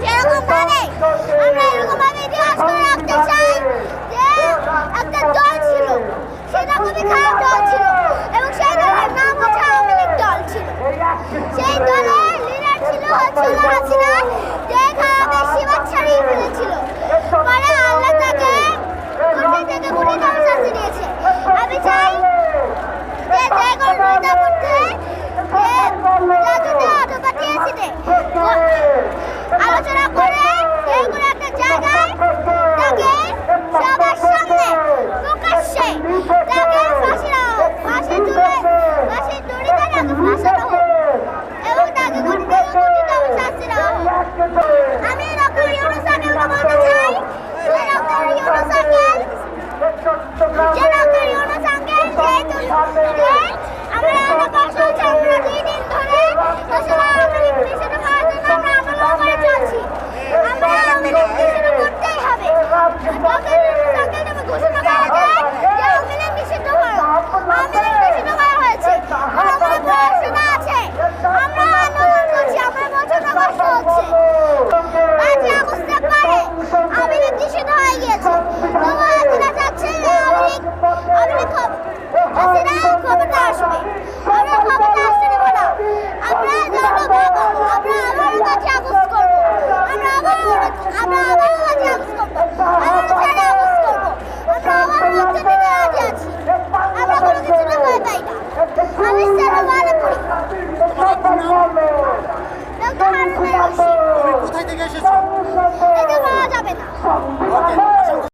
সেরকম ভাবে আমরা এরকম ভাবে ইতিহাস করে রাখতে চাই যে একটা দল ছিল সেটা খুবই খারাপ দল ছিল এবং সেই দলের নাম হচ্ছে আওয়ামী লীগ দল ছিল সেই দলের লিডার ছিল হচ্ছে হাসিনা। যে খারাপ এটা পাওয়া যাবে না।